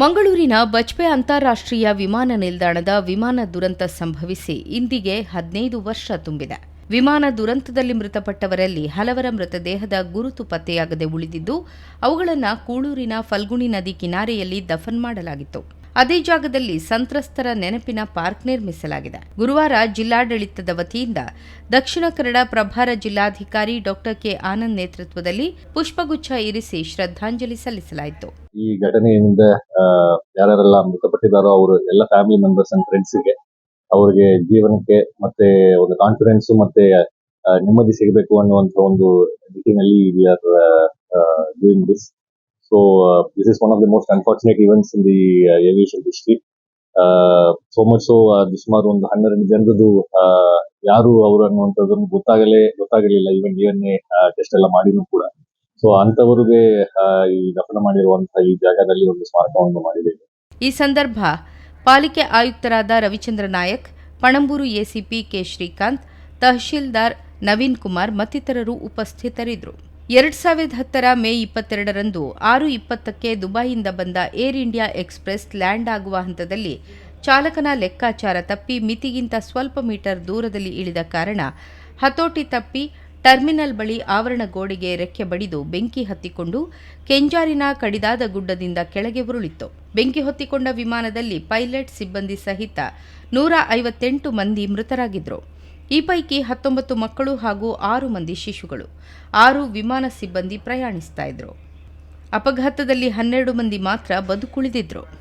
ಮಂಗಳೂರಿನ ಬಜ್ಪೆ ಅಂತಾರಾಷ್ಟ್ರೀಯ ವಿಮಾನ ನಿಲ್ದಾಣದ ವಿಮಾನ ದುರಂತ ಸಂಭವಿಸಿ ಇಂದಿಗೆ ಹದಿನೈದು ವರ್ಷ ತುಂಬಿದೆ. ವಿಮಾನ ದುರಂತದಲ್ಲಿ ಮೃತಪಟ್ಟವರಲ್ಲಿ ಹಲವರ ಮೃತದೇಹದ ಗುರುತು ಪತ್ತೆಯಾಗದೆ ಉಳಿದಿದ್ದು, ಅವುಗಳನ್ನು ಕೂಳೂರಿನ ಫಲ್ಗುಣಿ ನದಿ ಕಿನಾರೆಯಲ್ಲಿ ದಫನ್ ಮಾಡಲಾಗಿತ್ತು. ಅದೇ ಜಾಗದಲ್ಲಿ ಸಂತ್ರಸ್ತರ ನೆನಪಿನ ಪಾರ್ಕ್ ನಿರ್ಮಿಸಲಾಗಿದೆ. ಗುರುವಾರ ಜಿಲ್ಲಾಡಳಿತದ ವತಿಯಿಂದ ದಕ್ಷಿಣ ಕನ್ನಡ ಪ್ರಭಾರ ಜಿಲ್ಲಾಧಿಕಾರಿ ಡಾಕ್ಟರ್ ಕೆ ಆನಂದ್ ನೇತೃತ್ವದಲ್ಲಿ ಪುಷ್ಪಗುಚ್ಛ ಇರಿಸಿ ಶ್ರದ್ಧಾಂಜಲಿ ಸಲ್ಲಿಸಲಾಯಿತು. ಈ ಘಟನೆಯಿಂದ ಯಾರೆಲ್ಲ ಮೃತಪಟ್ಟಿದ್ದಾರೋ ಅವರು ಎಲ್ಲ ಫ್ಯಾಮಿಲಿ ಮೆಂಬರ್ಸ್ ಅಂಡ್ ಫ್ರೆಂಡ್ಸ್ಗೆ ಅವರಿಗೆ ಜೀವನಕ್ಕೆ ಮತ್ತೆ ಒಂದು ಕಾನ್ಫಿಡೆನ್ಸ್ ಮತ್ತೆ ನೆಮ್ಮದಿ ಸಿಗಬೇಕು ಅನ್ನುವಂತ ಒಂದು ನಿಟ್ಟಿನಲ್ಲಿ we are doing this so this is one of the most unfortunate events in the aviation history so much so ಸುಮಾರು ಒಂದು ಹನ್ನೆರಡು ಜನರದು ಯಾರು ಅವರು ಅನ್ನುವಂಥದ್ದನ್ನು ಗೊತ್ತಾಗಲೇ, ಗೊತ್ತಾಗಲಿಲ್ಲ ಈವನ್ ಡಿ ಎನ್ ಟೆಸ್ಟ್ ಎಲ್ಲ ಮಾಡಿದ್ರು ಕೂಡ. ಸೊ ಅಂತವರಿಗೆ ಈ ದಫನ ಮಾಡಿರುವಂತಹ ಈ ಜಾಗದಲ್ಲಿ ಒಂದು ಸ್ಮಾರಕವನ್ನು ಮಾಡಿದೆ ಈ ಸಂದರ್ಭ ಪಾಲಿಕೆ ಆಯುಕ್ತರಾದ ರವಿಚಂದ್ರ ನಾಯಕ್, ಪಣಂಬೂರು ಎಸಿಪಿ ಕೆ ಶ್ರೀಕಾಂತ್, ತಹಶೀಲ್ದಾರ್ ನವೀನ್ ಕುಮಾರ್ ಮತ್ತಿತರರು ಉಪಸ್ಥಿತರಿದ್ದರು. ಎರಡ್ ಸಾವಿರದ ಹತ್ತರ ಮೇ ಇಪ್ಪತ್ತೆರಡರಂದು ಆರು ಇಪ್ಪತ್ತಕ್ಕೆ ದುಬೈಯಿಂದ ಬಂದ ಏರ್ ಇಂಡಿಯಾ ಎಕ್ಸ್ಪ್ರೆಸ್ ಲ್ಯಾಂಡ್ ಆಗುವ ಹಂತದಲ್ಲಿ ಚಾಲಕನ ಲೆಕ್ಕಾಚಾರ ತಪ್ಪಿ ಮಿತಿಗಿಂತ ಸ್ವಲ್ಪ ಮೀಟರ್ ದೂರದಲ್ಲಿ ಇಳಿದ ಕಾರಣ ಹತೋಟಿ ತಪ್ಪಿ ಟರ್ಮಿನಲ್ ಬಳಿ ಆವರಣ ಗೋಡೆಗೆ ರೆಕ್ಕೆ ಬಡಿದು ಬೆಂಕಿ ಹತ್ತಿಕೊಂಡು ಕೆಂಜಾರಿನ ಕಡಿದಾದ ಗುಡ್ಡದಿಂದ ಕೆಳಗೆ ಉರುಳಿತ್ತು. ಬೆಂಕಿ ಹೊತ್ತಿಕೊಂಡ ವಿಮಾನದಲ್ಲಿ ಪೈಲಟ್ ಸಿಬ್ಬಂದಿ ಸಹಿತ ನೂರ ಐವತ್ತೆಂಟು ಮಂದಿ ಮೃತರಾಗಿದ್ದರು. ಈ ಪೈಕಿ ಹತ್ತೊಂಬತ್ತು ಮಕ್ಕಳು ಹಾಗೂ ಆರು ಮಂದಿ ಶಿಶುಗಳು, ಆರು ವಿಮಾನ ಸಿಬ್ಬಂದಿ ಪ್ರಯಾಣಿಸ್ತಾ ಇದ್ರು. ಅಪಘಾತದಲ್ಲಿ ಹನ್ನೆರಡು ಮಂದಿ ಮಾತ್ರ ಬದುಕುಳಿದಿದ್ರು.